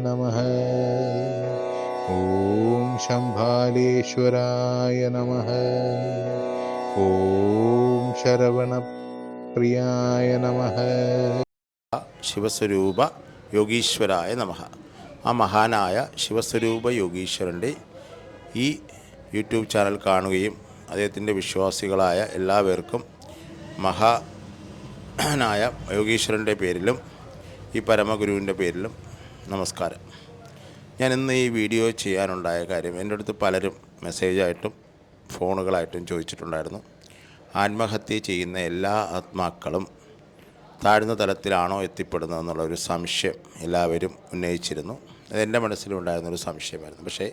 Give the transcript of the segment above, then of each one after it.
നമ ഓം ശംഭാലേശ്വരായ നമ ഓം ശരവണപ്രിയായ നമ ശിവസ്വരൂപ യോഗീശ്വരായ നമ. ആ മഹാനായ ശിവസ്വരൂപ യോഗീശ്വരന്റെ ഈ യൂട്യൂബ് ചാനൽ കാണുകയും അദ്ദേഹത്തിന്റെ വിശ്വാസികളായ എല്ലാവർക്കും മഹാനായ യോഗീശ്വരന്റെ പേരിലും ഈ പരമഗുരുവിന്റെ പേരിലും നമസ്കാരം. ഞാൻ ഇന്ന് ഈ വീഡിയോ ചെയ്യാനുണ്ടായ കാര്യം എന്റെ അടുത്ത് പലരും മെസ്സേജായിട്ടും ഫോണുകളായിട്ടും ചോദിച്ചിട്ടുണ്ടായിരുന്നു. ആത്മഹത്യ ചെയ്യുന്ന എല്ലാ ആത്മാക്കളും താഴ്ന്ന തലത്തിലാണോ എത്തിപ്പെടുന്നത് എന്നുള്ള ഒരു സംശയം എല്ലാവരും ഉന്നയിച്ചിരുന്നു. അതെന്റെ മനസ്സിലുണ്ടായിരുന്നൊരു സംശയമായിരുന്നു. പക്ഷേ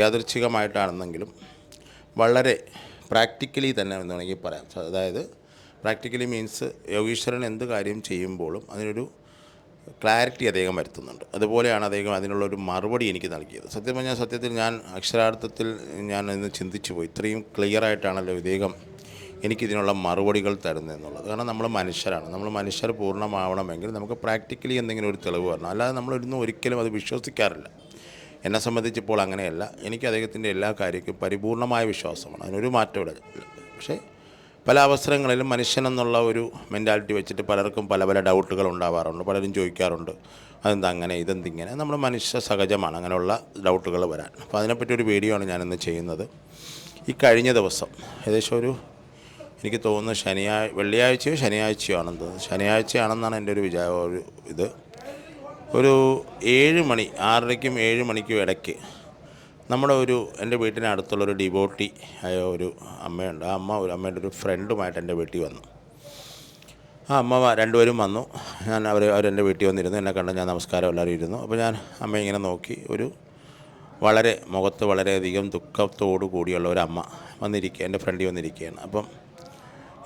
യാദൃച്ഛികമായിട്ടാണെന്നെങ്കിലും വളരെ പ്രാക്ടിക്കലി തന്നെ എന്ന് വേണമെങ്കിൽ പറയാം. അതായത് പ്രാക്ടിക്കലി മീൻസ് യോഗീശ്വരൻ എന്ത് കാര്യം ചെയ്യുമ്പോഴും അതിനൊരു ക്ലാരിറ്റി അദ്ദേഹം വരുത്തുന്നുണ്ട്. അതുപോലെയാണ് അദ്ദേഹം അതിനുള്ളൊരു മറുപടി എനിക്ക് നൽകിയത്. സത്യം പറഞ്ഞാൽ സത്യത്തിൽ ഞാൻ അക്ഷരാർത്ഥത്തിൽ ഞാൻ ഇന്ന് ചിന്തിച്ചു പോയി. ഇത്രയും ക്ലിയർ ആയിട്ടാണല്ലോ ഇദ്ദേഹം എനിക്കിതിനുള്ള മറുപടികൾ തരുന്നതെന്നുള്ളത് കാരണം നമ്മൾ മനുഷ്യരാണ്. നമ്മൾ മനുഷ്യർ പൂർണമാവണമെങ്കിൽ നമുക്ക് പ്രാക്ടിക്കലി എന്തെങ്കിലും ഒരു തെളിവ് വരണം. അല്ലാതെ നമ്മളൊന്നും ഒരിക്കലും അത് വിശ്വസിക്കാറില്ല. എന്നെ സംബന്ധിച്ചിപ്പോൾ അങ്ങനെയല്ല. എനിക്ക് അദ്ദേഹത്തിന്റെ എല്ലാ കാര്യക്കും പരിപൂർണമായ വിശ്വാസമാണ്. അതിനൊരു മാറ്റം ഇവിടെ ഇല്ല. പക്ഷേ പല അവസരങ്ങളിലും മനുഷ്യനെന്നുള്ള ഒരു മെന്റാലിറ്റി വെച്ചിട്ട് പലർക്കും പല പല ഡൗട്ടുകൾ ഉണ്ടാവാറുണ്ട്. പലരും ചോദിക്കാറുണ്ട്. അതെന്താ അങ്ങനെ ഇതെന്തിങ്ങനെ? നമ്മൾ മനുഷ്യ സഹജമാണ്. അങ്ങനെയുള്ള ഡൗട്ടുകൾ വരാൻ. അപ്പോൾ അതിനെപ്പറ്റി ഒരു വീഡിയോ ആണ് ഞാനിന്ന് ചെയ്യുന്നത്. ഈ കഴിഞ്ഞ ദിവസം ഏകദേശം ഒരു എനിക്ക് തോന്നുന്നു ശനിയാഴ്ച വെള്ളിയാഴ്ചയോ ശനിയാഴ്ചയോ ആണെന്ന് തോന്നുന്നു. ശനിയാഴ്ചയാണെന്നാണ് എന്റെ ഒരു വിചാര ഒരു ഇത്. ഒരു ഏഴ് മണി ആറരയ്ക്കും ഏഴ് മണിക്കും ഇടയ്ക്ക് നമ്മുടെ ഒരു എന്റെ വീട്ടിനടുത്തുള്ളൊരു ഡിവോട്ടി ആയ ഒരു അമ്മയുണ്ട്. ആ അമ്മ ഒരു അമ്മയുടെ ഒരു ഫ്രണ്ടുമായിട്ട് എന്റെ വീട്ടിൽ വന്നു. ആ അമ്മ രണ്ടുപേരും വന്നു. ഞാൻ അവർ അവരെന്റെ വീട്ടിൽ വന്നിരുന്നു. എന്നെ കണ്ട് ഞാൻ നമസ്കാരം എല്ലാവരും ഇരുന്നു. അപ്പോൾ ഞാൻ അമ്മ ഇങ്ങനെ നോക്കി. ഒരു വളരെ മുഖത്ത് വളരെയധികം ദുഃഖത്തോടു കൂടിയുള്ള ഒരു അമ്മ വന്നിരിക്കുക എന്റെ ഫ്രണ്ടിൽ വന്നിരിക്കുകയാണ് അപ്പം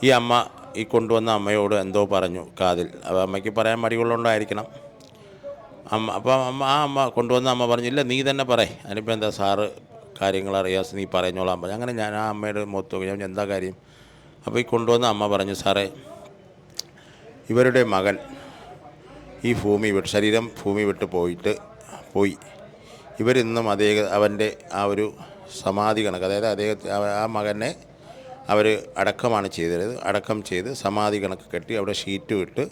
ഈ അമ്മ ഈ കൊണ്ടുവന്ന അമ്മയോട് എന്തോ പറഞ്ഞു കാതിൽ. അപ്പോൾ അമ്മയ്ക്ക് പറയാൻ മടികളുണ്ടായിരിക്കണം അമ്മ അപ്പം അമ്മ ആ അമ്മ കൊണ്ടുവന്ന അമ്മ പറഞ്ഞില്ല നീ തന്നെ പറയും അതിനിപ്പോൾ എന്താ സാറ് കാര്യങ്ങൾ അറിയാസ് നീ പറഞ്ഞോളാം പറഞ്ഞു അങ്ങനെ ഞാൻ ആ അമ്മയുടെ മുഖത്ത് നോക്കി ഞാൻ എന്താ കാര്യം? അപ്പോൾ ഈ കൊണ്ടുവന്ന അമ്മ പറഞ്ഞു സാറേ ഇവരുടെ മകൻ ഈ ഭൂമി വിട്ട് ശരീരം ഭൂമി വിട്ട് പോയിട്ട് പോയി. ഇവരിന്നും അതേ അവന്റെ ആ ഒരു സമാധി കണക്ക് അതായത് അദ്ദേഹത്തെ ആ- മകനെ അവർ അടക്കമാണ് ചെയ്തത്. അടക്കം ചെയ്ത് സമാധി കണക്ക് കെട്ടി അവിടെ ഷീറ്റ് ഇട്ട്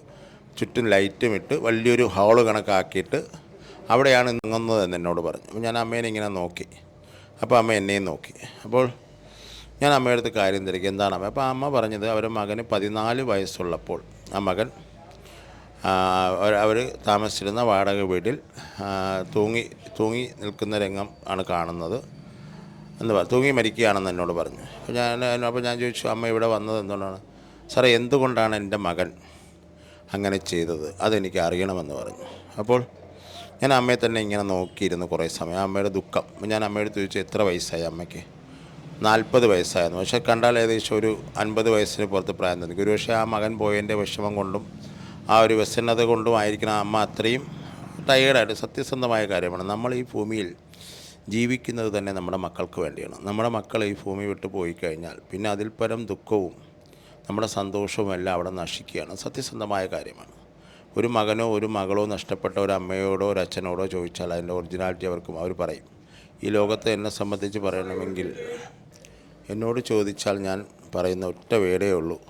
ചുറ്റും ലൈറ്റും ഇട്ട് വലിയൊരു ഹാൾ കണക്കാക്കിയിട്ട് അവിടെയാണ് നിങ്ങുന്നതെന്ന് എന്നോട് പറഞ്ഞു. അപ്പോൾ ഞാൻ അമ്മേനെ ഇങ്ങനെ നോക്കി. അപ്പോൾ അമ്മ എന്നെയും നോക്കി. അപ്പോൾ ഞാൻ അമ്മയുടെ അടുത്ത് കാര്യം തിരക്കി എന്താണ് അമ്മ? അപ്പോൾ അമ്മ പറഞ്ഞത് അവരുടെ മകന് പതിനാല് വയസ്സുള്ളപ്പോൾ ആ മകൻ അവർ താമസിച്ചിരുന്ന വാടക വീട്ടിൽ തൂങ്ങി തൂങ്ങി നിൽക്കുന്ന രംഗം ആണ് കാണുന്നത് എന്ന് പറ തൂങ്ങി മരിക്കുകയാണെന്ന് എന്നോട് പറഞ്ഞു. അപ്പോൾ ഞാൻ അപ്പോൾ ഞാൻ ചോദിച്ചു അമ്മ ഇവിടെ വന്നത് എന്തുകൊണ്ടാണ്? സാറേ എന്തുകൊണ്ടാണ് എന്റെ മകൻ അങ്ങനെ ചെയ്തത്. അതെനിക്ക് അറിയണമെന്ന് പറഞ്ഞു. അപ്പോൾ ഞാൻ അമ്മയെ തന്നെ ഇങ്ങനെ നോക്കിയിരുന്നു കുറേ സമയം. അമ്മയുടെ ദുഃഖം. ഞാൻ അമ്മയോട് ചോദിച്ചു എത്ര വയസ്സായി അമ്മയ്ക്ക്? നാൽപ്പത് വയസ്സായിരുന്നു പക്ഷേ കണ്ടാൽ ഏകദേശം ഒരു അൻപത് വയസ്സിന് പുറത്ത് പ്രായം തോന്നി. ഒരുപക്ഷെ ആ മകൻ പോയതിന്റെ വിഷമം കൊണ്ടും ആ ഒരു വ്യസന്നത കൊണ്ടും ആയിരിക്കണം അമ്മ അത്രയും ടയേർഡായിട്ട് സത്യസന്ധമായ കാര്യമാണ്. നമ്മൾ ഈ ഭൂമിയിൽ ജീവിക്കുന്നത് തന്നെ നമ്മുടെ മക്കൾക്ക് വേണ്ടിയാണ്. നമ്മുടെ മക്കൾ ഈ ഭൂമി വിട്ടു പോയി കഴിഞ്ഞാൽ പിന്നെ അതിൽ പരം ദുഃഖവും നമ്മുടെ സന്തോഷവും എല്ലാം അവിടെ നശിക്കുകയാണ്. സത്യസന്ധമായ കാര്യമാണ്. ഒരു മകനോ ഒരു മകളോ നഷ്ടപ്പെട്ട ഒരു അമ്മയോടോ ഒരു അച്ഛനോടോ ചോദിച്ചാൽ അതിന്റെ ഒറിജിനാലിറ്റി അവർക്കും അവർ പറയും. ഈ ലോകത്തെ എന്നെ സംബന്ധിച്ച് പറയണമെങ്കിൽ എന്നോട് ചോദിച്ചാൽ ഞാൻ പറയുന്ന ഒറ്റ വേടേ ഉള്ളൂ.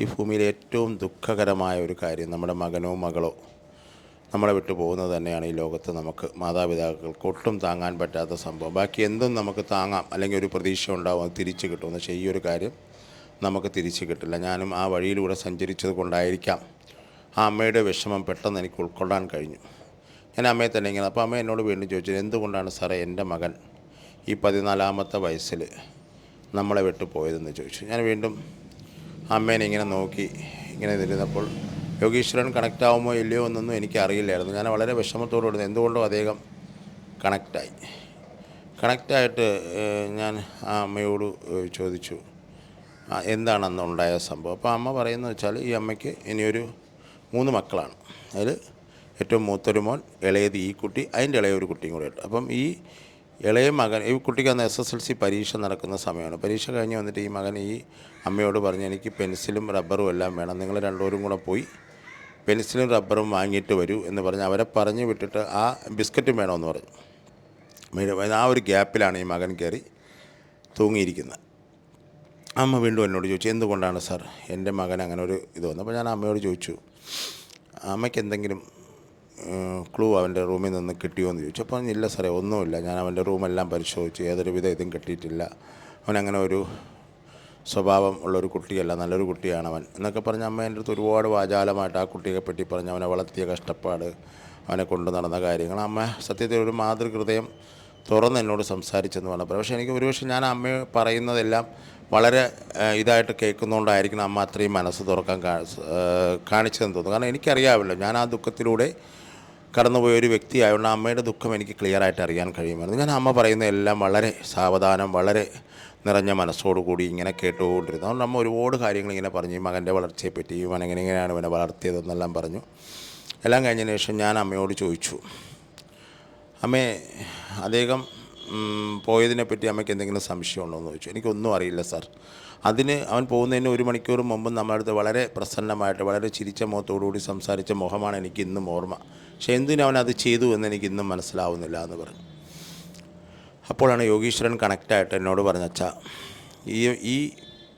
ഈ ഭൂമിയിലെ ഏറ്റവും ദുഃഖകരമായ ഒരു കാര്യം നമ്മുടെ മകനോ മകളോ നമ്മളെ വിട്ടു പോകുന്നത് തന്നെയാണ് ഈ ലോകത്ത് നമുക്ക്. മാതാപിതാക്കൾക്ക് ഒട്ടും താങ്ങാൻ പറ്റാത്ത സംഭവം. ബാക്കി എന്തും നമുക്ക് താങ്ങാം. അല്ലെങ്കിൽ ഒരു പ്രതീക്ഷ ഉണ്ടാവും അത് തിരിച്ചു കിട്ടും. പക്ഷേ ഈ ഒരു കാര്യം നമുക്ക് തിരിച്ചു കിട്ടില്ല. ഞാനും ആ വഴിയിലൂടെ സഞ്ചരിച്ചത് കൊണ്ടായിരിക്കാം. ആ അമ്മയുടെ വിഷമം പെട്ടെന്ന് എനിക്ക് ഉൾക്കൊള്ളാൻ കഴിഞ്ഞു. ഞാൻ അമ്മയെ തന്നെ ഇങ്ങനെ അപ്പോൾ അമ്മ എന്നോട് വീണ്ടും ചോദിച്ചത് എന്തുകൊണ്ടാണ് സാറേ എന്റെ മകൻ ഈ പതിനാലാമത്തെ വയസ്സിൽ നമ്മളെ വിട്ടു പോയതെന്ന് ചോദിച്ചു? ഞാൻ വീണ്ടും അമ്മേനെ ഇങ്ങനെ നോക്കി ഇങ്ങനെ തിരുന്നപ്പോൾ യോഗീശ്വരൻ കണക്റ്റ് ആവുമോ ഇല്ലയോ എന്നൊന്നും എനിക്ക് അറിയില്ലായിരുന്നു ഞാൻ വളരെ വിഷമത്തോടുകൂടി എന്തുകൊണ്ടും അദ്ദേഹം കണക്റ്റായി. കണക്റ്റായിട്ട് ഞാൻ ആ അമ്മയോട് ചോദിച്ചു ആ, എന്താണ് അന്ന് ഉണ്ടായ സംഭവം. അപ്പോൾ അമ്മ പറയുന്നത് വെച്ചാൽ ഈ അമ്മയ്ക്ക് ഇനിയൊരു മൂന്ന് മക്കളാണ്. അതിൽ ഏറ്റവും മൂത്തൊരു മോൻ ഇളയത് ഈ കുട്ടി അതിന്റെ ഇളയ ഒരു കുട്ടിയും കൂടെ ഉണ്ട് അപ്പം ഈ ഇളയ മകൻ ഈ കുട്ടിക്ക് അന്ന് എസ് എസ് എൽ സി പരീക്ഷ നടക്കുന്ന സമയമാണ്. പരീക്ഷ കഴിഞ്ഞ് വന്നിട്ട് ഈ മകൻ ഈ അമ്മയോട് പറഞ്ഞ് എനിക്ക് പെൻസിലും റബ്ബറും എല്ലാം വേണം. നിങ്ങൾ രണ്ടുപേരും കൂടെ പോയി പെൻസിലും റബ്ബറും വാങ്ങിയിട്ട് വരൂ എന്ന് പറഞ്ഞ് അവരെ പറഞ്ഞ് വിട്ടിട്ട് ആ ബിസ്ക്കറ്റും വേണമെന്ന് പറഞ്ഞു. ആ ഒരു ഗ്യാപ്പിലാണ് ഈ മകൻ കയറി തൂങ്ങിയിരിക്കുന്നത്. അമ്മ വീണ്ടും എന്നോട് ചോദിച്ചു എന്തുകൊണ്ടാണ് സാർ എന്റെ മകൻ അങ്ങനെ ഒരു ഇത് വന്നു? അപ്പോൾ ഞാൻ അമ്മയോട് ചോദിച്ചു അമ്മയ്ക്ക് എന്തെങ്കിലും ക്ലൂ അവന്റെ റൂമിൽ നിന്ന് കിട്ടിയോ എന്ന് ചോദിച്ചു. അപ്പോൾ ഇല്ല സാറേ ഒന്നുമില്ല. ഞാൻ അവന്റെ റൂമെല്ലാം പരിശോധിച്ചു ഏതൊരു വിധം ഇതും കിട്ടിയിട്ടില്ല. അവനങ്ങനെ ഒരു സ്വഭാവം ഉള്ളൊരു കുട്ടിയല്ല നല്ലൊരു കുട്ടിയാണ് അവൻ എന്നൊക്കെ പറഞ്ഞ് അമ്മ എന്റെ അടുത്ത് ഒരുപാട് വാചാലമായിട്ട് ആ കുട്ടിയെ പറ്റി പറഞ്ഞ് അവനെ വളർത്തിയ കഷ്ടപ്പാട് അവനെ കൊണ്ടു നടന്ന കാര്യങ്ങൾ. അമ്മ സത്യത്തിൽ ഒരു മാതൃഹൃദയം തുറന്ന് എന്നോട് സംസാരിച്ചെന്ന് പറഞ്ഞപ്പോൾ പക്ഷേ എനിക്ക് ഒരുപക്ഷെ ഞാൻ അമ്മ പറയുന്നതെല്ലാം വളരെ ഇതായിട്ട് കേൾക്കുന്നതുകൊണ്ടായിരിക്കണം അമ്മ അത്രയും മനസ്സ് തുറക്കാൻ കാണിച്ചതെന്ന് തോന്നുന്നു. കാരണം എനിക്കറിയാമല്ലോ ഞാൻ ആ ദുഃഖത്തിലൂടെ കടന്നുപോയ ഒരു വ്യക്തിയായതുകൊണ്ട് അമ്മയുടെ ദുഃഖം എനിക്ക് ക്ലിയറായിട്ട് അറിയാൻ കഴിയുമായിരുന്നു. ഞാൻ അമ്മ പറയുന്ന എല്ലാം വളരെ സാവധാനം വളരെ നിറഞ്ഞ മനസ്സോടുകൂടി ഇങ്ങനെ കേട്ടുകൊണ്ടിരുന്നു. അതുകൊണ്ട് അമ്മ ഒരുപാട് കാര്യങ്ങൾ ഇങ്ങനെ പറഞ്ഞു ഈ മകന്റെ വളർച്ചയെപ്പറ്റി ഇവൻ എങ്ങനെ എങ്ങനെയാണ് ഇവനെ വളർത്തിയതെന്നെല്ലാം പറഞ്ഞു. എല്ലാം കഴിഞ്ഞതിന് ശേഷം ഞാൻ അമ്മയോട് ചോദിച്ചു അമ്മേ അദ്ദേഹം പോയതിനെപ്പറ്റി അമ്മയ്ക്ക് എന്തെങ്കിലും സംശയമുണ്ടോ എന്ന് ചോദിച്ചു. എനിക്കൊന്നും അറിയില്ല സാർ. അതിന് അവൻ പോകുന്നതിന് ഒരു മണിക്കൂർ മുമ്പ് നമ്മളടുത്ത് വളരെ പ്രസന്നമായിട്ട് വളരെ ചിരിച്ച മുഖത്തോടുകൂടി സംസാരിച്ച മുഖമാണ് എനിക്ക് ഇന്നും ഓർമ്മ. പക്ഷെ എന്തിനു അവൻ അത് ചെയ്തു എന്ന് എനിക്ക് ഇന്നും മനസ്സിലാവുന്നില്ല എന്ന് പറഞ്ഞു. അപ്പോഴാണ് യോഗീശ്വരൻ കണക്റ്റായിട്ട് എന്നോട് പറഞ്ഞ അച്ഛാ ഈ ഈ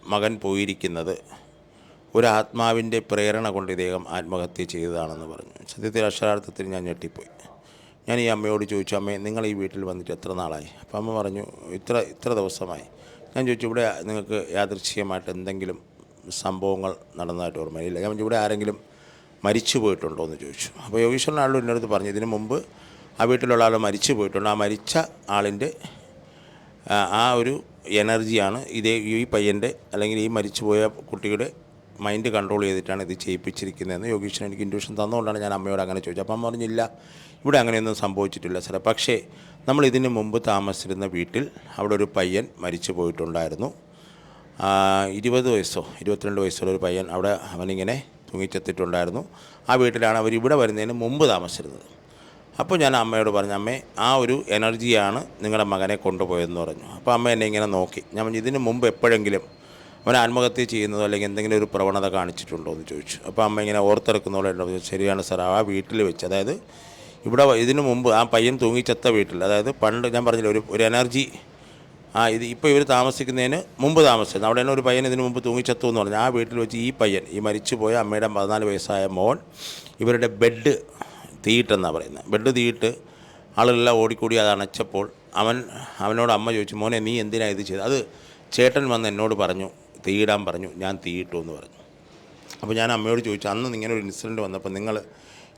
മകൻ പോയിരിക്കുന്നത് ഒരു ആത്മാവിന്റെ പ്രേരണ കൊണ്ട് ഇദ്ദേഹം ആത്മഹത്യ ചെയ്തതാണെന്ന് പറഞ്ഞു. സത്യത്തിൽ അക്ഷരാർത്ഥത്തിൽ ഞാൻ ഞെട്ടിപ്പോയി. ഞാൻ ഈ അമ്മയോട് ചോദിച്ചു അമ്മേ നിങ്ങൾ ഈ വീട്ടിൽ വന്നിട്ട് എത്ര നാളായി? അപ്പം അമ്മ പറഞ്ഞു ഇത്ര ഇത്ര ദിവസമായി. ഞാൻ ചോദിച്ചു ഇവിടെ നിങ്ങൾക്ക് യാദൃശ്ചികമായിട്ട് എന്തെങ്കിലും സംഭവങ്ങൾ നടന്നതായിട്ട് ഓർമ്മയില്ല? ഞാൻ ഇവിടെ ആരെങ്കിലും മരിച്ചു പോയിട്ടുണ്ടോ? എന്ന് ചോദിച്ചു. അപ്പോൾ യോഗീശ്വരനാളും എന്റെ അടുത്ത് പറഞ്ഞു ഇതിനു മുമ്പ് ആ വീട്ടിലുള്ള ആൾ മരിച്ചു പോയിട്ടുണ്ട്. ആ മരിച്ച ആളിന്റെ ആ ഒരു എനർജിയാണ് ഇതേ ഈ പയ്യന്റെ അല്ലെങ്കിൽ ഈ മരിച്ചുപോയ കുട്ടിയുടെ മൈൻഡ് കൺട്രോൾ ചെയ്തിട്ടാണ് ഇത് ചെയ്യിപ്പിച്ചിരിക്കുന്നതെന്ന് യോഗീശ്വരൻ എനിക്ക് ഇൻഡ്യൂഷൻ തന്നുകൊണ്ടാണ് ഞാൻ അമ്മയോട് അങ്ങനെ ചോദിച്ചത്. അപ്പം അമ്മ പറഞ്ഞില്ല ഇവിടെ അങ്ങനെയൊന്നും സംഭവിച്ചിട്ടില്ല സാറേ. പക്ഷേ നമ്മൾ ഇതിന് മുമ്പ് താമസിച്ചിരുന്ന വീട്ടിൽ അവിടെ ഒരു പയ്യൻ മരിച്ചു പോയിട്ടുണ്ടായിരുന്നു. ഇരുപത് വയസ്സോ ഇരുപത്തിരണ്ട് വയസ്സുള്ള ഒരു പയ്യൻ അവിടെ അവനിങ്ങനെ തൂങ്ങിച്ചെത്തിയിട്ടുണ്ടായിരുന്നു. ആ വീട്ടിലാണ് അവർ ഇവിടെ വരുന്നതിന് മുമ്പ് താമസിച്ചിരുന്നത്. അപ്പോൾ ഞാൻ അമ്മയോട് പറഞ്ഞു അമ്മേ ആ ഒരു എനർജിയാണ് നിങ്ങളുടെ മകനെ കൊണ്ടുപോയതെന്ന് പറഞ്ഞു. അപ്പോൾ അമ്മ എന്നെ ഇങ്ങനെ നോക്കി. ഞാൻ പറഞ്ഞു ഇതിന് മുമ്പ് എപ്പോഴെങ്കിലും അവൻ ആത്മഹത്യ ചെയ്യുന്നതോ അല്ലെങ്കിൽ എന്തെങ്കിലും ഒരു പ്രവണത കാണിച്ചിട്ടുണ്ടോ എന്ന് ചോദിച്ചു. അപ്പോൾ അമ്മ ഇങ്ങനെ ചോദിച്ചു, ശരിയാണ് സാർ ആ വീട്ടിൽ വെച്ച് അതായത് ഇവിടെ ഇതിനു മുമ്പ് ആ പയ്യൻ തൂങ്ങിച്ചത്ത വീട്ടിൽ അതായത് പണ്ട് ഞാൻ പറഞ്ഞില്ല ഒരു ഒരു എനർജി ആ ഇത് ഇപ്പോൾ ഇവർ താമസിക്കുന്നതിന് മുമ്പ് താമസിച്ചത്. അവിടെ ഒരു പയ്യൻ ഇതിനു മുമ്പ് തൂങ്ങിച്ചത്തു എന്ന് പറഞ്ഞു. ആ വീട്ടിൽ വെച്ച് ഈ പയ്യൻ ഈ മരിച്ചുപോയ അമ്മയുടെ പതിനാല് വയസ്സായ മോൻ ഇവരുടെ ബെഡ് തീയിട്ടെന്നാണ് പറയുന്നത്. ബെഡ് തീയിട്ട് ആളുകളെല്ലാം ഓടിക്കൂടി അത് അണച്ചപ്പോൾ അവൻ അവനോട് അമ്മ ചോദിച്ചു മോനെ നീ എന്തിനാണ് ഇത് ചെയ്തത്? അത് ചേട്ടൻ വന്ന് എന്നോട് പറഞ്ഞു. തീയിടാൻ പറഞ്ഞു ഞാൻ തീയിട്ടു എന്ന് പറഞ്ഞു. അപ്പോൾ ഞാൻ അമ്മയോട് ചോദിച്ചു അന്ന് ഇങ്ങനെ ഒരു ഇൻസിഡന്റ് വന്നപ്പോൾ നിങ്ങൾ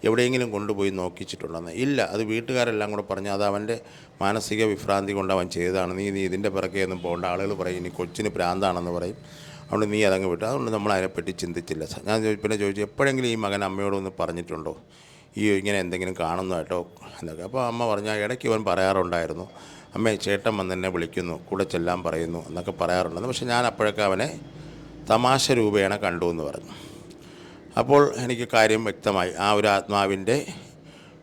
എവിടെയെങ്കിലും കൊണ്ടുപോയി നോക്കിച്ചിട്ടുണ്ടെന്ന്? ഇല്ല അത് വീട്ടുകാരെല്ലാം കൂടെ പറഞ്ഞു അത് അവന്റെ മാനസിക വിഭ്രാന്തി കൊണ്ട് അവൻ ചെയ്തതാണ്. നീ നീ ഇതിന്റെ പിറകെ ഒന്നും പോകേണ്ട ആളുകൾ പറയും ഇനി കൊച്ചിന് പ്രാന്താണെന്ന് പറയും. അതുകൊണ്ട് നീ അതങ്ങ് വിട്ടു. അതുകൊണ്ട് നമ്മൾ അതിനെപ്പറ്റി ചിന്തിച്ചില്ല. ഞാൻ പിന്നെ ചോദിച്ചു എപ്പോഴെങ്കിലും ഈ മകൻ അമ്മയോടൊന്ന് പറഞ്ഞിട്ടുണ്ടോ? ഈ ഇങ്ങനെ എന്തെങ്കിലും കാണുന്നതായിട്ടോ? എന്നൊക്കെ. അപ്പോൾ അമ്മ പറഞ്ഞാൽ ഇടയ്ക്ക് ഇവൻ പറയാറുണ്ടായിരുന്നു. അമ്മേ ചേട്ടൻ വന്ന് എന്നെ വിളിക്കുന്നു കൂടെ ചെല്ലാൻ പറയുന്നു എന്നൊക്കെ പറയാറുണ്ടെന്ന് പക്ഷേ ഞാൻ അപ്പോഴൊക്കെ അവനെ തമാശ രൂപേണ കണ്ടു എന്ന് പറഞ്ഞു. അപ്പോൾ എനിക്ക് കാര്യം വ്യക്തമായി ആ ഒരു ആത്മാവിന്റെ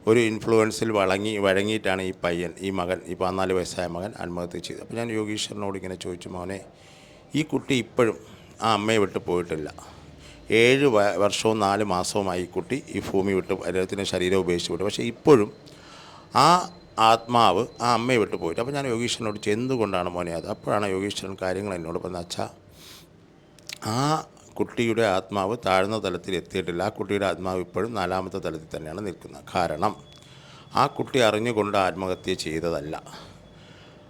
ഒരു ഇൻഫ്ലുവൻസിൽ വളങ്ങി വഴങ്ങിയിട്ടാണ് ഈ പയ്യൻ ഈ മകൻ ഈ പതിനാല് വയസ്സായ മകൻ ആത്മഹത്യ ചെയ്തത്. അപ്പോൾ ഞാൻ യോഗീശ്വരനോട് ഇങ്ങനെ ചോദിച്ചു മോനെ ഈ കുട്ടി ഇപ്പോഴും ആ അമ്മയെ വിട്ട് പോയിട്ടില്ല. ഏഴ് വർഷവും നാല് മാസവുമായി ഈ കുട്ടി ഈ ഭൂമി വിട്ട് അദ്ദേഹത്തിന്റെ ശരീരം ഉപേക്ഷിച്ച് വിട്ടു. പക്ഷേ ഇപ്പോഴും ആ ആത്മാവ് ആ അമ്മയെ വിട്ടു പോയിട്ട്. അപ്പോൾ ഞാൻ യോഗീശ്വരനോട് എന്തുകൊണ്ടാണ് മോനെ അത്. അപ്പോഴാണ് യോഗീശ്വരൻ കാര്യങ്ങൾ എന്നോട് പറഞ്ഞ അച്ഛാ ആ കുട്ടിയുടെ ആത്മാവ് താഴ്ന്ന തലത്തിൽ എത്തിയിട്ടില്ല. ആ കുട്ടിയുടെ ആത്മാവ് ഇപ്പോഴും നാലാമത്തെ തലത്തിൽ തന്നെയാണ് നിൽക്കുന്നത്. കാരണം ആ കുട്ടി അറിഞ്ഞുകൊണ്ട് ആത്മഹത്യ ചെയ്തതല്ല.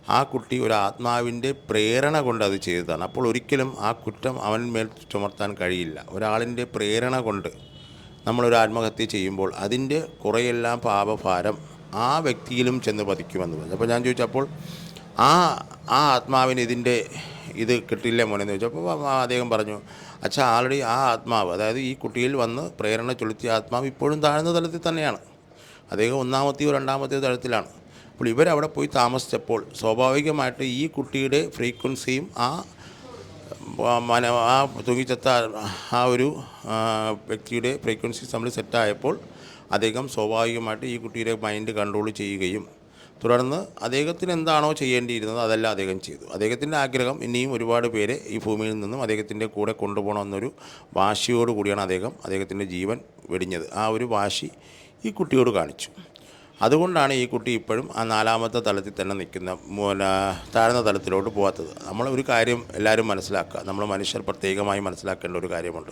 ആ കുട്ടി ഒരു ആത്മാവിന്റെ പ്രേരണ കൊണ്ട് അത് ചെയ്തതാണ്. അപ്പോൾ ഒരിക്കലും ആ കുറ്റം അവന്മേൽ ചുമർത്താൻ കഴിയില്ല. ഒരാളിന്റെ പ്രേരണ കൊണ്ട് നമ്മളൊരു ആത്മഹത്യ ചെയ്യുമ്പോൾ അതിന്റെ കുറേയെല്ലാം പാപഭാരം ആ വ്യക്തിയിലും ചെന്ന് പതിക്കുമെന്ന് പറഞ്ഞു അപ്പോൾ ഞാൻ ചോദിച്ചപ്പോൾ ആ ആ ആത്മാവിന് ഇതിന്റെ ഇത് കിട്ടില്ല മോനെന്ന് ചോദിച്ചപ്പോൾ അദ്ദേഹം പറഞ്ഞു അച്ഛാ ആൾറെഡി ആ ആത്മാവ് അതായത് ഈ കുട്ടിയിൽ വന്ന് പ്രേരണ ചൊലുത്തിയ ആത്മാവ് ഇപ്പോഴും താഴ്ന്ന തലത്തിൽ തന്നെയാണ്. അദ്ദേഹം ഒന്നാമത്തെയോ രണ്ടാമത്തെയോ തലത്തിലാണ്. അപ്പോൾ ഇവരവിടെ പോയി താമസിച്ചപ്പോൾ സ്വാഭാവികമായിട്ട് ഈ കുട്ടിയുടെ ഫ്രീക്വൻസിയും ആ മന ആ തൂങ്ങിച്ചത്ത ആ ഒരു വ്യക്തിയുടെ ഫ്രീക്വൻസി തമ്മിൽ സെറ്റായപ്പോൾ അദ്ദേഹം സ്വാഭാവികമായിട്ട് ഈ കുട്ടിയുടെ മൈൻഡ് കൺട്രോൾ ചെയ്യുകയും തുടർന്ന് അദ്ദേഹത്തിന് എന്താണോ ചെയ്യേണ്ടിയിരുന്നത് അതെല്ലാം അദ്ദേഹം ചെയ്തു. അദ്ദേഹത്തിന്റെ ആഗ്രഹം ഇനിയും ഒരുപാട് പേരെ ഈ ഭൂമിയിൽ നിന്നും അദ്ദേഹത്തിന്റെ കൂടെ കൊണ്ടുപോകണമെന്നൊരു വാശിയോട് കൂടിയാണ് അദ്ദേഹം അദ്ദേഹത്തിന്റെ ജീവൻ വെടിഞ്ഞത്. ആ ഒരു വാശി ഈ കുട്ടിയോട് കാണിച്ചു. അതുകൊണ്ടാണ് ഈ കുട്ടി ഇപ്പോഴും ആ നാലാമത്തെ തലത്തിൽ തന്നെ നിൽക്കുന്ന താഴ്ന്ന തലത്തിലോട്ട് പോകാത്തത് നമ്മൾ ഒരു കാര്യം എല്ലാവരും മനസ്സിലാക്കുക. നമ്മൾ മനുഷ്യർ പ്രത്യേകമായി മനസ്സിലാക്കേണ്ട ഒരു കാര്യമുണ്ട്.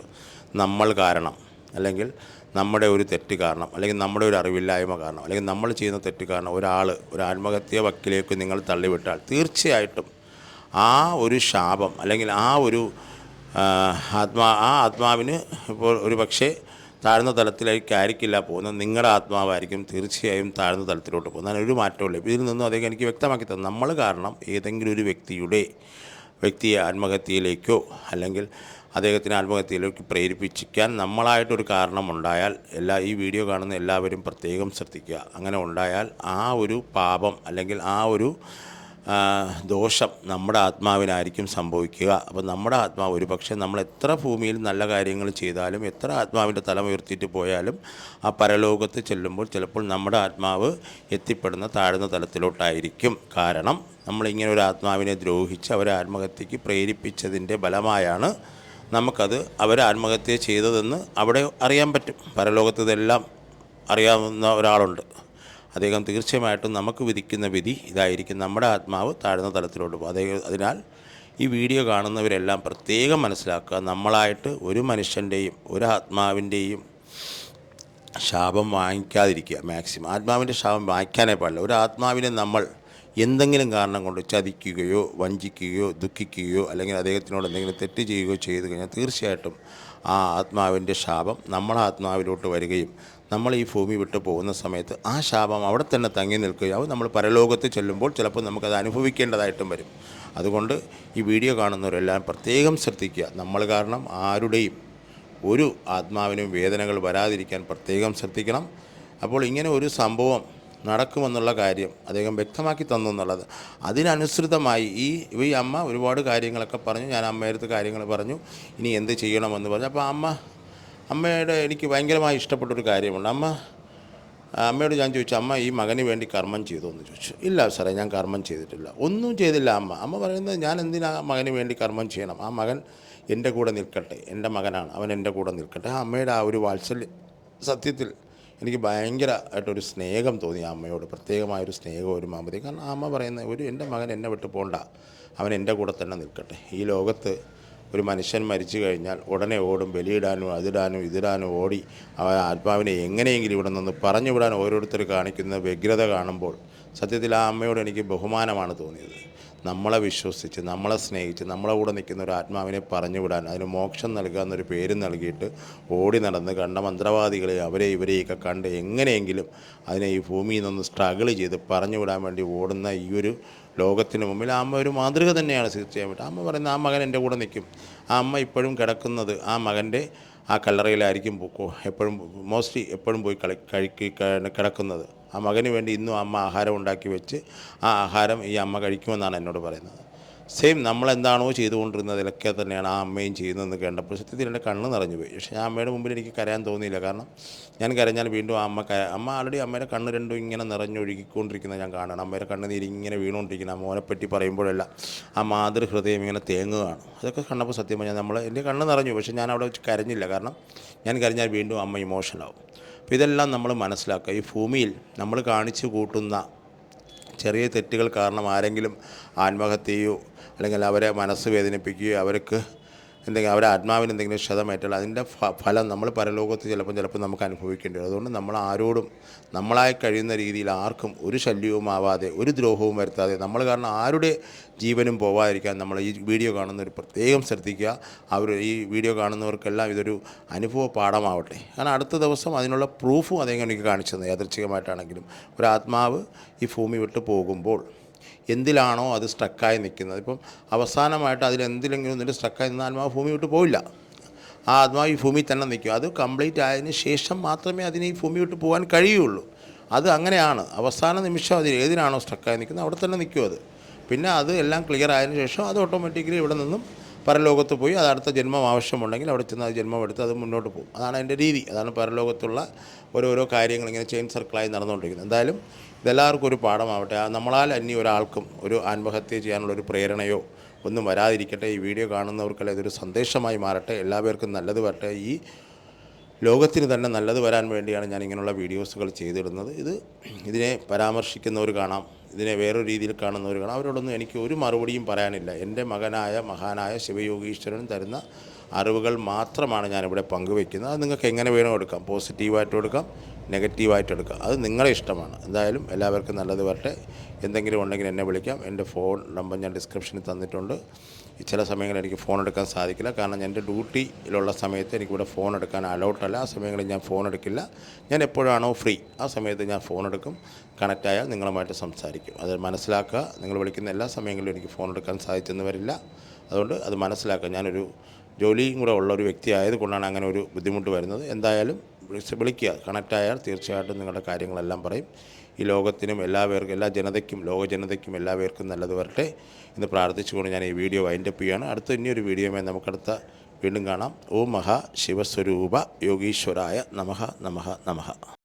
നമ്മൾ കാരണം. അല്ലെങ്കിൽ നമ്മുടെ ഒരു തെറ്റ് കാരണം അല്ലെങ്കിൽ നമ്മുടെ ഒരു അറിവില്ലായ്മ കാരണം അല്ലെങ്കിൽ നമ്മൾ ചെയ്യുന്ന തെറ്റ് കാരണം ഒരാൾ ഒരു ആത്മഹത്യ വക്കിലേക്ക് നിങ്ങൾ തള്ളിവിട്ടാൽ തീർച്ചയായിട്ടും ആ ഒരു ശാപം അല്ലെങ്കിൽ ആ ഒരു ആത്മാ ആ ആത്മാവിന് ഇപ്പോൾ ഒരു പക്ഷേ താഴ്ന്ന തലത്തിലേക്ക് ആയിരിക്കില്ല പോകുന്നത് നിങ്ങളുടെ ആത്മാവായിരിക്കും തീർച്ചയായും താഴ്ന്ന തലത്തിലോട്ട് പോകുന്നത്. അതിനൊരു മാറ്റമില്ല ഇതിൽ നിന്നും അദ്ദേഹം എനിക്ക് വ്യക്തമാക്കി തന്നു. നമ്മൾ കാരണം ഏതെങ്കിലും ഒരു വ്യക്തിയുടെ വ്യക്തിയെ ആത്മഹത്യയിലേക്കോ അല്ലെങ്കിൽ അദ്ദേഹത്തിന് ആത്മഹത്യയിലേക്ക് പ്രേരിപ്പിക്കാൻ നമ്മളായിട്ടൊരു കാരണമുണ്ടായാൽ എല്ലാ ഈ വീഡിയോ കാണുന്ന എല്ലാവരും പ്രത്യേകം ശ്രദ്ധിക്കുക. അങ്ങനെ ഉണ്ടായാൽ ആ ഒരു പാപം അല്ലെങ്കിൽ ആ ഒരു ദോഷം നമ്മുടെ ആത്മാവിനായിരിക്കും സംഭവിക്കുക. അപ്പോൾ നമ്മുടെ ആത്മാവ് ഒരു പക്ഷേ നമ്മൾ എത്ര ഭൂമിയിൽ നല്ല കാര്യങ്ങൾ ചെയ്താലും എത്ര ആത്മാവിന്റെ തലം ഉയർത്തിയിട്ട് പോയാലും ആ പരലോകത്ത് ചെല്ലുമ്പോൾ ചിലപ്പോൾ നമ്മുടെ ആത്മാവ് എത്തിപ്പെടുന്ന താഴ്ന്ന തലത്തിലോട്ടായിരിക്കും. കാരണം നമ്മളിങ്ങനെ ഒരു ആത്മാവിനെ ദ്രോഹിച്ച് അവരെ ആത്മഹത്യക്ക് പ്രേരിപ്പിച്ചതിന്റെ ഫലമായാണ് നമുക്കത് അവർ ആത്മഹത്യ ചെയ്തതെന്ന് അവിടെ അറിയാൻ പറ്റും. പരലോകത്ത് ഇതെല്ലാം അറിയാവുന്ന ഒരാളുണ്ട്. അദ്ദേഹം തീർച്ചയായിട്ടും നമുക്ക് വിധിക്കുന്ന വിധി ഇതായിരിക്കും നമ്മുടെ ആത്മാവ് താഴ്ന്ന തലത്തിലോട്ട് പോകും. അതേ അതിനാൽ ഈ വീഡിയോ കാണുന്നവരെല്ലാം പ്രത്യേകം മനസ്സിലാക്കുക. നമ്മളായിട്ട് ഒരു മനുഷ്യന്റെയും ഒരു ആത്മാവിന്റെയും ശാപം വാങ്ങിക്കാതിരിക്കുക മാക്സിമം. ആത്മാവിന്റെ ശാപം വാങ്ങിക്കാനേ പാടില്ല. ഒരു ആത്മാവിനെ നമ്മൾ എന്തെങ്കിലും കാരണം കൊണ്ട് ചതിക്കുകയോ വഞ്ചിക്കുകയോ ദുഃഖിക്കുകയോ അല്ലെങ്കിൽ അദ്ദേഹത്തിനോട് എന്തെങ്കിലും തെറ്റ് ചെയ്യുകയോ ചെയ്തു കഴിഞ്ഞാൽ തീർച്ചയായിട്ടും ആ ആത്മാവിന്റെ ശാപം നമ്മളെ ആത്മാവിലോട്ട് വരികയും നമ്മൾ ഈ ഭൂമി വിട്ടു പോകുന്ന സമയത്ത് ആ ശാപം അവിടെ തന്നെ തങ്ങി നിൽക്കുകയും അത് നമ്മൾ പരലോകത്ത് ചെല്ലുമ്പോൾ ചിലപ്പോൾ നമുക്കത് അനുഭവിക്കേണ്ടതായിട്ടും വരും. അതുകൊണ്ട് ഈ വീഡിയോ കാണുന്നവരെല്ലാം പ്രത്യേകം ശ്രദ്ധിക്കുക. നമ്മൾ കാരണം ആരുടെയും ഒരു ആത്മാവിനും വേദനകൾ വരാതിരിക്കാൻ പ്രത്യേകം ശ്രദ്ധിക്കണം. അപ്പോൾ ഇങ്ങനെ ഒരു സംഭവം നടക്കുമെന്നുള്ള കാര്യം അദ്ദേഹം വ്യക്തമാക്കി തന്നു എന്നുള്ളത്. അതിനനുസൃതമായി ഈ ഈ അമ്മ ഒരുപാട് കാര്യങ്ങളൊക്കെ പറഞ്ഞു. ഞാൻ അമ്മയടുത്ത് കാര്യങ്ങൾ പറഞ്ഞു. ഇനി എന്ത് ചെയ്യണമെന്ന് പറഞ്ഞു. അപ്പോൾ അമ്മ അമ്മയുടെ എനിക്ക് ഭയങ്കരമായി ഇഷ്ടപ്പെട്ടൊരു കാര്യമുണ്ട്. അമ്മ അമ്മയോട് ഞാൻ ചോദിച്ചു അമ്മ ഈ മകന് വേണ്ടി കർമ്മം ചെയ്തു? എന്ന് ചോദിച്ചു. ഇല്ല സാറേ ഞാൻ കർമ്മം ചെയ്തിട്ടില്ല. ഒന്നും ചെയ്തില്ല അമ്മ. അമ്മ പറയുന്നത് ഞാൻ എന്തിനാ മകന് വേണ്ടി കർമ്മം ചെയ്യണം? ആ മകൻ എന്റെ കൂടെ നിൽക്കട്ടെ. എന്റെ മകനാണ്. അവൻ എന്റെ കൂടെ നിൽക്കട്ടെ. ആ അമ്മയുടെ ആ ഒരു വാത്സല്യം സത്യത്തിൽ എനിക്ക് ഭയങ്കരമായിട്ടൊരു സ്നേഹം തോന്നി ആ അമ്മയോട്. പ്രത്യേകമായൊരു സ്നേഹം ഒരു മാമ്പതി കാരണം ആ അമ്മ പറയുന്നത് ഒരു എന്റെ മകൻ എന്നെ വിട്ട് പോകണ്ട അവൻ എന്റെ കൂടെ തന്നെ നിൽക്കട്ടെ. ഈ ലോകത്ത് ഒരു മനുഷ്യൻ മരിച്ചു കഴിഞ്ഞാൽ ഉടനെ ഓടും ബലിയിടാനും അതിടാനും ഇതിടാനും ഓടി അവ ആത്മാവിനെ എങ്ങനെയെങ്കിലും ഇവിടെ നിന്ന് പറഞ്ഞു വിടാൻ ഓരോരുത്തർ കാണിക്കുന്ന വ്യഗ്രത കാണുമ്പോൾ സത്യത്തിൽ ആ അമ്മയോട് എനിക്ക് ബഹുമാനമാണ് തോന്നിയത്. നമ്മളെ വിശ്വസിച്ച് നമ്മളെ സ്നേഹിച്ച് നമ്മളെ കൂടെ നിൽക്കുന്ന ഒരു ആത്മാവിനെ പറഞ്ഞു വിടാൻ അതിന് മോക്ഷം നൽകുക എന്നൊരു പേര് നൽകിയിട്ട് ഓടി നടന്ന് കണ്ട മന്ത്രവാദികളെ അവരെ ഇവരെയൊക്കെ കണ്ട് എങ്ങനെയെങ്കിലും അതിനെ ഈ ഭൂമിയിൽ നിന്ന് സ്ട്രഗിൾ ചെയ്ത് പറഞ്ഞു വിടാൻ വേണ്ടി ഓടുന്ന ഈ ഒരു ലോകത്തിന് മുമ്പിൽ അമ്മ ഒരു മാതൃക തന്നെയാണ് തീർച്ചയായും അമ്മ പറയുന്നത് ആ മകൻ എന്റെ കൂടെ നിൽക്കും. ആ അമ്മ ഇപ്പോഴും കിടക്കുന്നത് ആ മകന്റെ ആ കല്ലറയിലായിരിക്കും എപ്പോഴും മോസ്റ്റ്ലി എപ്പോഴും പോയി കളി കഴിക്കി കിടക്കുന്നത്. ആ മകന് വേണ്ടി ഇന്നും അമ്മ ആഹാരം ഉണ്ടാക്കി വെച്ച് ആ ആഹാരം ഈ അമ്മ കഴിക്കുമെന്നാണ് എന്നോട് പറയുന്നത്. സെയിം നമ്മളെന്താണോ ചെയ്തുകൊണ്ടിരുന്നതിലൊക്കെ തന്നെയാണ് ആ അമ്മയും ചെയ്യുന്നതെന്ന് കേട്ടപ്പോൾ സത്യത്തിൽ എന്റെ കണ്ണ് നിറഞ്ഞു പോയി. പക്ഷേ ആ അമ്മയുടെ മുമ്പിൽ എനിക്ക് കരയാൻ തോന്നിയില്ല. കാരണം ഞാൻ കരഞ്ഞാൽ വീണ്ടും ആ അമ്മ അമ്മ ആൾറെഡി അമ്മയുടെ കണ്ണ് രണ്ടും ഇങ്ങനെ നിറഞ്ഞൊഴുകിക്കൊണ്ടിരിക്കുന്നത് ഞാൻ കാണണം അമ്മയുടെ കണ്ണുനീര് ഇങ്ങനെ വീണുകൊണ്ടിരിക്കുന്ന. ആ മോനെപ്പറ്റി പറയുമ്പോഴല്ല ആ മാതൃഹൃദയം ഇങ്ങനെ തേങ്ങുകയാണ്. അതൊക്കെ കണ്ടപ്പോൾ സത്യം പറഞ്ഞാൽ നമ്മൾ എന്റെ കണ്ണ് നിറഞ്ഞു. പക്ഷേ ഞാൻ അവിടെ വെച്ച് കരഞ്ഞില്ല. കാരണം ഞാൻ കരഞ്ഞാൽ വീണ്ടും അമ്മ ഇമോഷനാവും ഇതെല്ലാം നമ്മൾ മനസ്സിലാക്കുക. ഈ ഭൂമിയിൽ നമ്മൾ കാണിച്ചു കൂട്ടുന്ന ചെറിയ തെറ്റുകൾ കാരണം ആരെങ്കിലും ആത്മഹത്യയോ അല്ലെങ്കിൽ അവരെ മനസ്സ് വേദനിപ്പിക്കുകയോ അവർക്ക് എന്തെങ്കിലും അവരെ ആത്മാവിന് എന്തെങ്കിലും ക്ഷതമേറ്റാൽ അതിന്റെ ഫലം നമ്മൾ പരലോകത്ത് ചിലപ്പോൾ ചിലപ്പോൾ നമുക്ക് അനുഭവിക്കേണ്ടി വരും. അതുകൊണ്ട് നമ്മൾ ആരോടും നമ്മളായി കഴിയുന്ന രീതിയിൽ ആർക്കും ഒരു ശല്യവും ആവാതെ ഒരു ദ്രോഹവും വരുത്താതെ നമ്മൾ കാരണം ആരുടെ ജീവനും പോവാതിരിക്കാൻ നമ്മൾ ഈ വീഡിയോ കാണുന്നവർ പ്രത്യേകം ശ്രദ്ധിക്കുക. അവർ ഈ വീഡിയോ കാണുന്നവർക്കെല്ലാം ഇതൊരു അനുഭവ പാഠമാവട്ടെ. കാരണം അടുത്ത ദിവസം അതിനുള്ള പ്രൂഫും അദ്ദേഹം എനിക്ക് കാണിച്ചു തന്നെ യാദൃച്ഛികമായിട്ടാണെങ്കിലും ഒരു ആത്മാവ് ഈ ഭൂമി വിട്ട് പോകുമ്പോൾ എന്തിലാണോ അത് സ്ട്രക്കായി നിൽക്കുന്നത്. ഇപ്പം അവസാനമായിട്ട് അതിലെന്തിലെങ്കിലും ഒന്നിൽ സ്ട്രക്കായി നിന്ന ആത്മാവ് ഭൂമി വിട്ട് പോയില്ല ആ ആത്മാവ് ഈ ഭൂമിയിൽ തന്നെ നിൽക്കും. അത് കംപ്ലീറ്റ് ആയതിനു ശേഷം മാത്രമേ അതിന് ഈ ഭൂമി വിട്ട് പോകാൻ കഴിയുള്ളൂ. അത് അങ്ങനെയാണ്. അവസാന നിമിഷം അതിൽ ഏതിനാണോ സ്ട്രക്കായി നിൽക്കുന്നത് അവിടെ തന്നെ നിൽക്കും അത്. പിന്നെ അത് എല്ലാം ക്ലിയർ ആയതിനു ശേഷം അത് ഓട്ടോമാറ്റിക്കലി ഇവിടെ നിന്നും പരലോകത്ത് പോയി. അത് അടുത്ത ജന്മം ആവശ്യമുണ്ടെങ്കിൽ അവിടെ ചെന്ന് അത് ജന്മം എടുത്ത് അത് മുന്നോട്ട് പോകും. അതാണ് എന്റെ രീതി. അതാണ് പരലോകത്തുള്ള ഓരോരോ കാര്യങ്ങൾ ഇങ്ങനെ ചെയിൻ സർക്കിളായി നടന്നുകൊണ്ടിരിക്കുന്നത്. എന്തായാലും ഇതെല്ലാവർക്കും ഒരു പാഠമാവട്ടെ. നമ്മളാൽ അന്യ ഒരാൾക്കും ഒരു ആത്മഹത്യ ചെയ്യാനുള്ള ഒരു പ്രേരണയോ ഒന്നും വരാതിരിക്കട്ടെ. ഈ വീഡിയോ കാണുന്നവർക്കെല്ലാം ഇതൊരു സന്ദേശമായി മാറട്ടെ. എല്ലാവർക്കും നല്ലത് വരട്ടെ. ഈ ലോകത്തിന് തന്നെ നല്ലത് വരാൻ വേണ്ടിയാണ് ഞാൻ ഇങ്ങനെയുള്ള വീഡിയോസുകൾ ചെയ്തിടുന്നത്. ഇത് ഇതിനെ പരാമർശിക്കുന്നവർ കാണാം. ഇതിനെ വേറൊരു രീതിയിൽ കാണുന്നവർ കാണാം. അവരോടൊന്നും എനിക്ക് ഒരു മറുപടിയും പറയാനില്ല. എന്റെ മകനായ മഹാനായ ശിവയോഗീശ്വരൻ തരുന്ന അറിവുകൾ മാത്രമാണ് ഞാനിവിടെ പങ്കുവയ്ക്കുന്നത്. അത് നിങ്ങൾക്ക് എങ്ങനെ വേണോ എടുക്കാം. പോസിറ്റീവായിട്ട് എടുക്കാം. നെഗറ്റീവായിട്ട് എടുക്കുക അത് നിങ്ങളെ ഇഷ്ടമാണ്. എന്തായാലും എല്ലാവർക്കും നല്ലത് വരട്ടെ. എന്തെങ്കിലും ഉണ്ടെങ്കിൽ എന്നെ വിളിക്കാം. എന്റെ ഫോൺ നമ്പർ ഞാൻ ഡിസ്ക്രിപ്ഷനിൽ തന്നിട്ടുണ്ട്. ചില സമയങ്ങളിൽ എനിക്ക് ഫോൺ എടുക്കാൻ സാധിക്കില്ല. കാരണം എന്റെ ഡ്യൂട്ടിയിലുള്ള സമയത്ത് എനിക്കിവിടെ ഫോൺ എടുക്കാൻ അലൗട്ടല്ല ആ സമയങ്ങളിൽ ഞാൻ ഫോൺ എടുക്കില്ല. ഞാൻ എപ്പോഴാണോ ഫ്രീ ആ സമയത്ത് ഞാൻ ഫോൺ എടുക്കും. കണക്റ്റായാൽ നിങ്ങളുമായിട്ട് സംസാരിക്കും. അത് മനസ്സിലാക്കുക. നിങ്ങൾ വിളിക്കുന്ന എല്ലാ സമയങ്ങളിലും എനിക്ക് ഫോൺ എടുക്കാൻ സാധിച്ചെന്ന് വരില്ല. അതുകൊണ്ട് അത് മനസ്സിലാക്കുക. ഞാനൊരു ജോലിയും കൂടെ ഉള്ള ഒരു വ്യക്തി ആയതുകൊണ്ടാണ് അങ്ങനെ ഒരു ബുദ്ധിമുട്ട് വരുന്നത്. എന്തായാലും വിളിക്കുക. കണക്റ്റായാൽ തീർച്ചയായിട്ടും നിങ്ങളുടെ കാര്യങ്ങളെല്ലാം പറയും. ഈ ലോകത്തിനും എല്ലാവർക്കും എല്ലാ ജനതയ്ക്കും ലോക ജനതയ്ക്കും എല്ലാവർക്കും നല്ലത് വരട്ടെ എന്ന് പ്രാർത്ഥിച്ചുകൊണ്ട് ഞാൻ ഈ വീഡിയോ വൈൻഡപ്പ് ചെയ്യുകയാണ്. അടുത്ത ഇനിയൊരു വീഡിയോയുമായി നമുക്കടുത്ത വീണ്ടും കാണാം. ഓം മഹാ ശിവസ്വരൂപ യോഗീശ്വരായ നമഹ നമഹ നമഃ.